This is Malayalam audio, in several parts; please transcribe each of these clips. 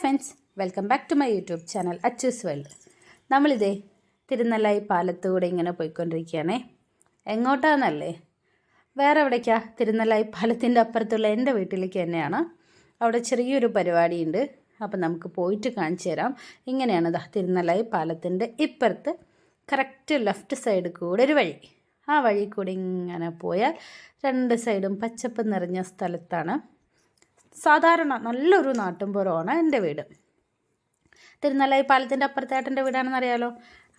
Friends welcome back to my YouTube channel Achus world നമ്മളിതേ തിരുനെല്ലായി പാലത്തൂടെ ഇങ്ങനെ പോയിക്കൊണ്ടിരിക്കുകയാണേ. എങ്ങോട്ടാന്നല്ലേ? വേറെ എവിടേക്കാ? തിരുനെല്ലായി പാലത്തിന്റെ അപ്പുറത്തുള്ള എന്റെ വീട്ടിലേക്ക് തന്നെയാണ്. അവിടെ ചെറിയൊരു പരിപാടിയുണ്ട്. അപ്പം നമുക്ക് പോയിട്ട് കാണിച്ചു തരാം. ഇങ്ങനെയാണ് ദാ തിരുനെല്ലായി പാലത്തിന്റെ ഇപ്പുറത്ത് കറക്റ്റ് ലെഫ്റ്റ് സൈഡ് കൂടെ ഒരു വഴി. ആ വഴി കൂടി ഇങ്ങനെ പോയാൽ രണ്ട് സൈഡും പച്ചപ്പ് നിറഞ്ഞ സ്ഥലത്താണ്. സാധാരണ നല്ലൊരു നാട്ടുംപുറമാണ് എന്റെ വീട്. തിരുനെല്ലായി പാലത്തിന്റെ അപ്പുറത്തായിട്ടെന്റെ വീടാണെന്ന് അറിയാലോ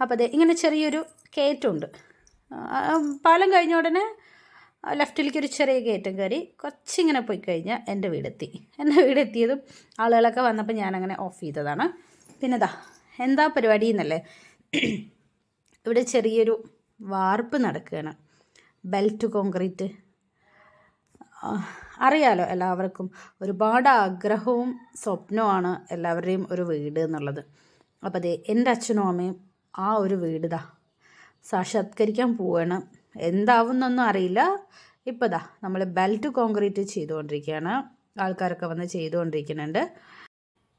അപ്പോൾ അതെ ഇങ്ങനെ ചെറിയൊരു കയറ്റമുണ്ട് പാലം കഴിഞ്ഞ ഉടനെ ലെഫ്റ്റിലേക്ക് ഒരു ചെറിയ കയറ്റം കയറി കുറച്ചിങ്ങനെ പോയി കഴിഞ്ഞാൽ എന്റെ വീടെത്തി. എന്റെ വീടെത്തിയതും ആളുകളൊക്കെ വന്നപ്പോൾ ഞാനങ്ങനെ ഓഫ് ചെയ്തതാണ്. പിന്നെ ദാ എന്താ പരിപാടി എന്നല്ലേ? ഇവിടെ ചെറിയൊരു വാർപ്പ് നടക്കുകയാണ്. Belt concrete. അറിയാലോ എല്ലാവർക്കും. ഒരുപാട് ആഗ്രഹവും സ്വപ്നവുമാണ് എല്ലാവരുടെയും ഒരു വീട് എന്നുള്ളത്. അപ്പോൾ അതെ എന്റെ അച്ഛനും അമ്മയും ആ ഒരു വീട് ദാ സാക്ഷാത്കരിക്കാൻ പോവാണ്. എന്താവുന്നൊന്നും അറിയില്ല. ഇപ്പോൾ ദാ നമ്മൾ ബെൽറ്റ് കോൺക്രീറ്റ് ചെയ്തുകൊണ്ടിരിക്കുകയാണ്. ആൾക്കാരൊക്കെ വന്ന് ചെയ്തുകൊണ്ടിരിക്കുന്നുണ്ട്.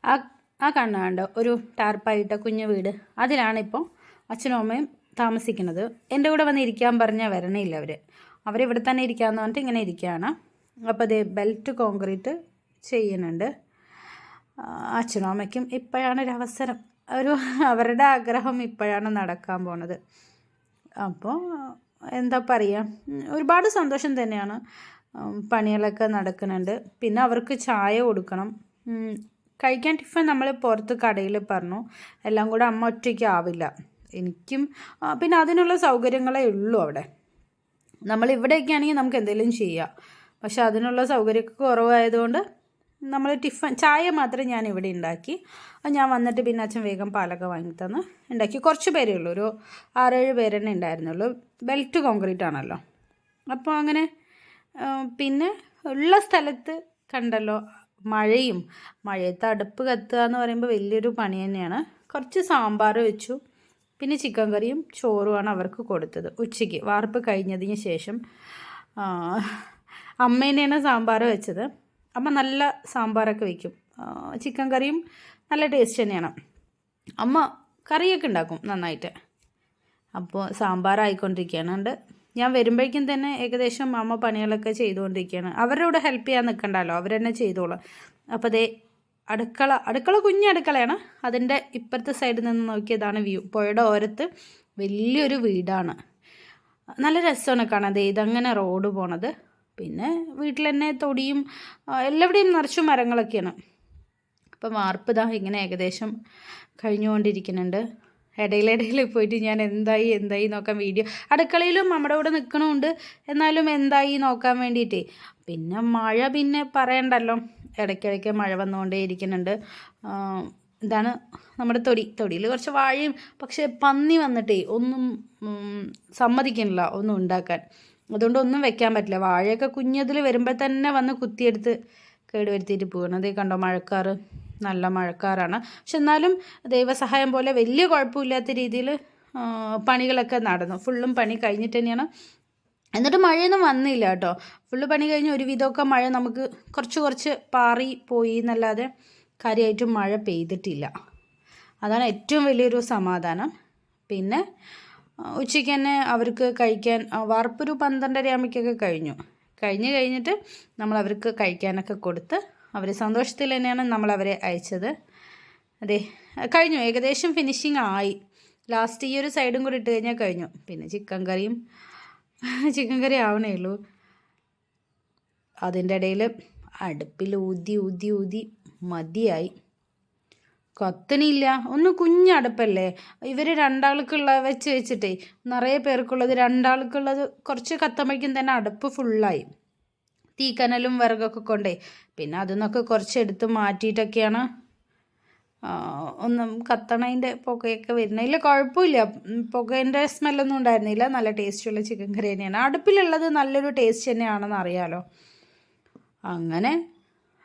ആ ആ കണ്ണാണ്ട് ഒരു ടാർപ്പായിട്ട കുഞ്ഞു വീട്. അതിലാണിപ്പോൾ അച്ഛനും അമ്മയും താമസിക്കുന്നത്. എന്റെ കൂടെ വന്ന് ഇരിക്കാൻ പറഞ്ഞാൽ വരണേയില്ല അവർ അവരിവിടെ തന്നെ ഇരിക്കാമെന്ന് പറഞ്ഞിട്ട് ഇങ്ങനെ ഇരിക്കുകയാണ്. അപ്പോൾ അതേ ബെൽറ്റ് കോൺക്രീറ്റ് ചെയ്യുന്നുണ്ട്. അച്ഛനും അമ്മയ്ക്കും ഇപ്പോഴാണ് ഒരു അവസരം. ഒരു അവരുടെ ആഗ്രഹം ഇപ്പോഴാണ് നടക്കാൻ പോണത്. അപ്പോൾ എന്താ പറയുക ഒരുപാട് സന്തോഷം തന്നെയാണ് പണികളൊക്കെ നടക്കുന്നുണ്ട്. പിന്നെ അവർക്ക് ചായ കൊടുക്കണം. കഴിക്കാൻ ടിഫിൻ നമ്മൾ പുറത്ത് കടയിൽ പറഞ്ഞു. എല്ലാം കൂടെ അമ്മ ഒറ്റയ്ക്ക് ആവില്ല. എനിക്കും പിന്നെ അതിനുള്ള സൗകര്യങ്ങളേ ഉള്ളൂ അവിടെ. നമ്മൾ ഇവിടെയൊക്കെ ആണെങ്കിൽ നമുക്ക് എന്തെങ്കിലും ചെയ്യാം. പക്ഷെ അതിനുള്ള സൗകര്യമൊക്കെ കുറവായതുകൊണ്ട് നമ്മൾ ടിഫൻ ചായ മാത്രം ഞാൻ ഇവിടെ ഉണ്ടാക്കി. അത് ഞാൻ വന്നിട്ട് പിന്നെ അച്ഛൻ വേഗം പാലൊക്കെ വാങ്ങി തന്ന് ഉണ്ടാക്കി. കുറച്ച് പേരേ ഉള്ളൂ ഒരു ആറേഴ് പേര് തന്നെ ഉണ്ടായിരുന്നുള്ളൂ. ബെൽറ്റ് കോൺക്രീറ്റ് ആണല്ലോ. അപ്പോൾ അങ്ങനെ പിന്നെ ഉള്ള സ്ഥലത്ത് കണ്ടല്ലോ മഴയും മഴയത്ത് അടുപ്പ് കത്തുക എന്ന് പറയുമ്പോൾ വലിയൊരു പണി തന്നെയാണ്. കുറച്ച് സാമ്പാർ വെച്ചു പിന്നെ ചിക്കൻ കറിയും ചോറുമാണ് അവർക്ക് കൊടുത്തത് ഉച്ചയ്ക്ക്. വാർപ്പ് കഴിഞ്ഞതിന് ശേഷം അമ്മേനെയാണ് സാമ്പാർ വെച്ചത്. അമ്മ നല്ല സാമ്പാറൊക്കെ വയ്ക്കും ആ, ചിക്കൻ കറിയും നല്ല ടേസ്റ്റ് തന്നെയാണ്. അമ്മ കറിയൊക്കെ ഉണ്ടാക്കും നന്നായിട്ട്. അപ്പോൾ സാമ്പാറായിക്കൊണ്ടിരിക്കുകയാണ്. ഉണ്ട് ഞാൻ വരുമ്പോഴേക്കും തന്നെ ഏകദേശം അമ്മ പണികളൊക്കെ ചെയ്തുകൊണ്ടിരിക്കുകയാണ്. അവരുടെ കൂടെ ഹെൽപ്പ് ചെയ്യാൻ നിൽക്കണ്ടല്ലോ. അവർ തന്നെ ചെയ്തോളും. അപ്പോൾ അതേ അടുക്കള അടുക്കള കുഞ്ഞ് അടുക്കളയാണ്. അതിന്റെ ഇപ്പുറത്തെ സൈഡിൽ നിന്ന് നോക്കിയതാണ് വ്യൂ പുഴയുടെ ഓരത്ത് വലിയൊരു വീടാണ്. നല്ല രസമാണ് കാണാതെ ഇതങ്ങനെ റോഡ് പോണത്. പിന്നെ വീട്ടിൽ തന്നെ തൊടിയും എല്ലാവിടെയും നിറച്ചും മരങ്ങളൊക്കെയാണ്. അപ്പം വാർപ്പ് ഇതാ ഇങ്ങനെ ഏകദേശം കഴിഞ്ഞുകൊണ്ടിരിക്കുന്നുണ്ട്. ഇടയിലിടയിൽ പോയിട്ട് ഞാൻ എന്തായി എന്തായി നോക്കാൻ വീഡിയോ. അടുക്കളയിലും നമ്മുടെ കൂടെ നിൽക്കണമുണ്ട്. എന്നാലും എന്തായി നോക്കാൻ വേണ്ടിയിട്ടേ. പിന്നെ മഴ പിന്നെ പറയണ്ടല്ലോ. ഇടയ്ക്കിടയ്ക്ക് മഴ വന്നുകൊണ്ടേ ഇരിക്കുന്നുണ്ട്. ഇതാണ് നമ്മുടെ തൊടി. തൊടിയിൽ കുറച്ച് വാഴയും പക്ഷേ പന്നി വന്നിട്ടേ ഒന്നും സമ്മതിക്കുന്നില്ല ഒന്നും ഉണ്ടാക്കാൻ. അതുകൊണ്ട് ഒന്നും വെക്കാൻ പറ്റില്ല. വാഴയൊക്കെ കുഞ്ഞതിൽ വരുമ്പോൾ തന്നെ വന്ന് കുത്തിയെടുത്ത് കേടുവരുത്തിയിട്ട് പോകണം അതേ കണ്ടോ മഴക്കാറ് നല്ല മഴക്കാറാണ്. പക്ഷെ എന്നാലും ദൈവസഹായം പോലെ വലിയ കുഴപ്പമില്ലാത്ത രീതിയിൽ പണികളൊക്കെ നടന്നു. ഫുള്ളും പണി കഴിഞ്ഞിട്ട് തന്നെയാണ്. എന്നിട്ട് മഴയൊന്നും വന്നില്ല കേട്ടോ. ഫുള്ള് പണി കഴിഞ്ഞ് ഒരു വിധമൊക്കെ മഴ നമുക്ക് കുറച്ച് കുറച്ച് പാറി പോയി എന്നല്ലാതെ കാര്യമായിട്ടും മഴ പെയ്തിട്ടില്ല. അതാണ് ഏറ്റവും വലിയൊരു സമാധാനം. പിന്നെ ഉച്ചയ്ക്ക് തന്നെ അവർക്ക് കഴിക്കാൻ വാർപ്പൊരു പന്ത്രണ്ടര ആകുമ്പോഴേക്കൊക്കെ കഴിഞ്ഞു. കഴിഞ്ഞ് കഴിഞ്ഞിട്ട് നമ്മൾ അവർക്ക് കഴിക്കാനൊക്കെ കൊടുത്ത് അവർ സന്തോഷത്തിൽ തന്നെയാണ് നമ്മൾ അവരെ അയച്ചത്. അതെ കഴിഞ്ഞു. ഏകദേശം ഫിനിഷിങ് ആയി. ലാസ്റ്റ് ഈ ഒരു സൈഡും കൂടി ഇട്ട് കഴിഞ്ഞാൽ കഴിഞ്ഞു. പിന്നെ ചിക്കൻ കറിയും ചിക്കൻ കറി ആവണേ ഉള്ളൂ. അതിന്റെ ഇടയിൽ അടുപ്പിൽ ഊതി ഊതി ഊതി മതിയായി. കത്തണില്ല. ഒന്ന് കുഞ്ഞടുപ്പല്ലേ? ഇവർ രണ്ടാൾക്കുള്ള വെച്ച് വെച്ചിട്ടേ നിറയെ പേർക്കുള്ളത് രണ്ടാൾക്കുള്ളത് കുറച്ച് കത്തുമ്പോഴേക്കും തന്നെ അടുപ്പ് ഫുള്ളായി. തീക്കനലും വിറകൊക്കെ കൊണ്ടേ. പിന്നെ അതിൽ നിന്നൊക്കെ കുറച്ച് എടുത്ത് മാറ്റിയിട്ടൊക്കെയാണ് ഒന്നും കത്തണതിന്റെ പുകയൊക്കെ വരുന്നത്. ഇല്ല കുഴപ്പമില്ല. പുകേന്റെ സ്മെല്ലൊന്നും ഉണ്ടായിരുന്നില്ല. നല്ല ടേസ്റ്റുള്ള ചിക്കൻ കറി തന്നെയാണ്. അടുപ്പിലുള്ളത് നല്ലൊരു ടേസ്റ്റ് തന്നെയാണെന്ന് അറിയാലോ. അങ്ങനെ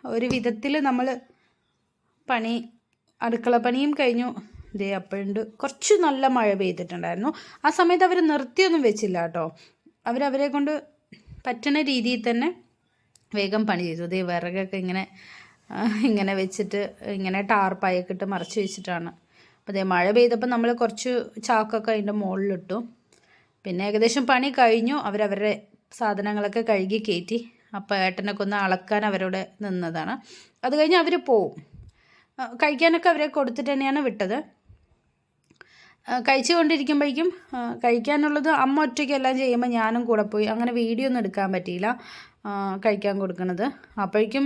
ഒരു വിധത്തിൽ നമ്മൾ പണി അടുക്കള പണിയും കഴിഞ്ഞു. ദേ അപ്പോഴുണ്ട് കുറച്ച് നല്ല മഴ പെയ്തിട്ടുണ്ടായിരുന്നു. ആ സമയത്ത് അവർ നിർത്തിയൊന്നും വെച്ചില്ല കേട്ടോ. അവരവരെ കൊണ്ട് പറ്റുന്ന രീതിയിൽ തന്നെ വേഗം പണി ചെയ്തു. ദേ വിറകൊക്കെ ഇങ്ങനെ ഇങ്ങനെ വെച്ചിട്ട് ഇങ്ങനെ ടാർപ്പായൊക്കെ ഇട്ട് മറച്ച് വെച്ചിട്ടാണ്. അപ്പോൾ അതേ മഴ പെയ്തപ്പോൾ നമ്മൾ കുറച്ച് ചാക്കൊക്കെ അതിന്റെ മുകളിലിട്ടു. പിന്നെ ഏകദേശം പണി കഴിഞ്ഞു. അവരവരുടെ സാധനങ്ങളൊക്കെ കഴുകി കയറ്റി. അപ്പോൾ ഏട്ടനൊക്കെ ഒന്ന് അളക്കാൻ അവരോട് നിന്നതാണ്. അത് കഴിഞ്ഞ് അവർ പോവും. കഴിക്കാനൊക്കെ അവരെ കൊടുത്തിട്ട് തന്നെയാണ് വിട്ടത്. കഴിച്ചു കൊണ്ടിരിക്കുമ്പോഴേക്കും കഴിക്കാനുള്ളത് അമ്മ ഒറ്റയ്ക്കെല്ലാം ചെയ്യുമ്പോൾ ഞാനും കൂടെ പോയി. അങ്ങനെ വീഡിയോ ഒന്നും എടുക്കാൻ പറ്റിയില്ല കഴിക്കാൻ കൊടുക്കണത് അപ്പോഴേക്കും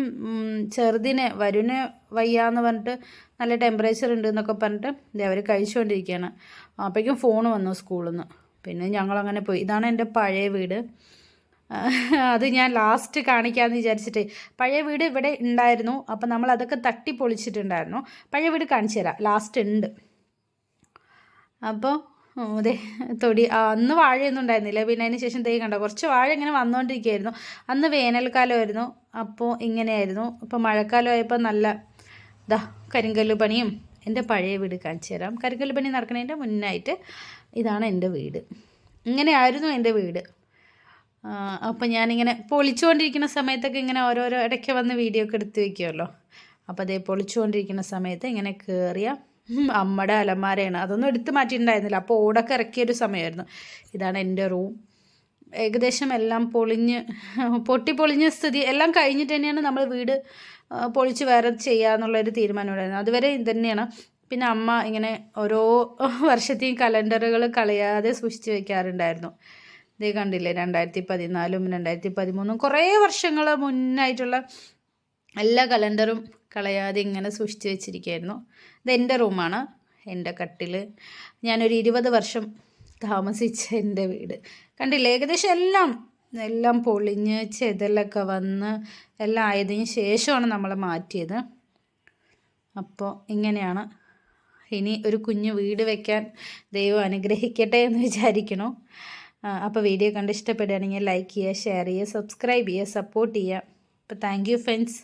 ചെറുതിനെ വരുന് വയ്യാന്ന് പറഞ്ഞിട്ട് നല്ല ടെമ്പറേച്ചർ ഉണ്ട് എന്നൊക്കെ പറഞ്ഞിട്ട് ദേ അവർ കഴിച്ചുകൊണ്ടിരിക്കുകയാണ്. അപ്പോഴേക്കും ഫോൺ വന്നു സ്കൂളിൽ നിന്ന് പിന്നെ ഞങ്ങളങ്ങനെ പോയി. ഇതാണ് എന്റെ പഴയ വീട്. അത് ഞാൻ ലാസ്റ്റ് കാണിക്കാമെന്ന് വിചാരിച്ചിട്ട്. പഴയ വീട് ഇവിടെ ഉണ്ടായിരുന്നു അപ്പം നമ്മൾ അതൊക്കെ തട്ടി പൊളിച്ചിട്ടുണ്ടായിരുന്നു. പഴയ വീട് കാണിച്ചു തരാം. ലാസ്റ്റ് ഉണ്ട് അപ്പോൾ അതെ തൊടി അന്ന് വാഴയൊന്നും ഉണ്ടായിരുന്നില്ല. പിന്നെ അതിന് ശേഷം തേ കണ്ടോ കുറച്ച് വാഴ ഇങ്ങനെ വന്നുകൊണ്ടിരിക്കുകയായിരുന്നു അന്ന് വേനൽക്കാലമായിരുന്നു. അപ്പോൾ ഇങ്ങനെയായിരുന്നു. ഇപ്പോൾ മഴക്കാലമായപ്പോൾ നല്ല ഇതാ കരിങ്കല്ല് പണിയും എന്റെ പഴയ വീട് കാണിച്ചു തരാം. കരിങ്കല്ല് പണി നടക്കുന്നതിന്റെ മുന്നായിട്ട് ഇതാണ് എന്റെ വീട്. ഇങ്ങനെയായിരുന്നു എന്റെ വീട്. അപ്പം ഞാനിങ്ങനെ പൊളിച്ചുകൊണ്ടിരിക്കുന്ന സമയത്തൊക്കെ ഇങ്ങനെ ഓരോരോ ഇടയ്ക്ക് വന്ന് വീഡിയോ ഒക്കെ എടുത്ത് വെക്കുമല്ലോ അപ്പോൾ അതേ പൊളിച്ചുകൊണ്ടിരിക്കുന്ന സമയത്ത് ഇങ്ങനെ കയറിയ അമ്മയുടെ അലമാരയാണ്. അതൊന്നും എടുത്ത് മാറ്റിയിട്ടുണ്ടായിരുന്നില്ല. അപ്പോൾ ഓടൊക്കെ ഇറക്കിയൊരു സമയമായിരുന്നു. ഇതാണ് എന്റെ റൂം. ഏകദേശം എല്ലാം പൊളിഞ്ഞ് പൊട്ടി പൊളിഞ്ഞ സ്ഥിതി എല്ലാം കഴിഞ്ഞിട്ട് തന്നെയാണ് നമ്മൾ വീട് പൊളിച്ച് വേറെ ചെയ്യാന്നുള്ളൊരു തീരുമാനം ഉണ്ടായിരുന്നത്. അതുവരെ ഇത് തന്നെയാണ്. പിന്നെ അമ്മ ഇങ്ങനെ ഓരോ വർഷത്തെയും കലണ്ടറുകൾ കളയാതെ സൂക്ഷിച്ച് വെക്കാറുണ്ടായിരുന്നു. ഇതേ കണ്ടില്ലേ രണ്ടായിരത്തി പതിനാലും രണ്ടായിരത്തി പതിമൂന്നും കുറേ വർഷങ്ങൾ മുന്നായിട്ടുള്ള എല്ലാ കലണ്ടറും കളയാതെ ഇങ്ങനെ സൂക്ഷിച്ച് വെച്ചിരിക്കുകയായിരുന്നു ഇത് എന്റെ റൂമാണ് എന്റെ കട്ടിൽ ഞാനൊരു ഇരുപത് വർഷം താമസിച്ച എന്റെ വീട്. കണ്ടില്ലേ ഏകദേശം എല്ലാം എല്ലാം പൊളിഞ്ഞ് ചെതലൊക്കെ വന്ന് എല്ലാം ആയതിന് ശേഷമാണ് നമ്മൾ മാറ്റിയത്. അപ്പോൾ ഇങ്ങനെയാണ്. ഇനി ഒരു കുഞ്ഞു വീട് വയ്ക്കാൻ ദൈവം അനുഗ്രഹിക്കട്ടെ എന്ന് വിചാരിക്കണു അപ്പോൾ വീഡിയോ കണ്ട് ഇഷ്ടപ്പെടുകയാണെങ്കിൽ ലൈക്ക് ചെയ്യുക ഷെയർ ചെയ്യുക സബ്സ്ക്രൈബ് ചെയ്യുക സപ്പോർട്ട് ചെയ്യുക. അപ്പോൾ താങ്ക് യു ഫ്രണ്ട്സ്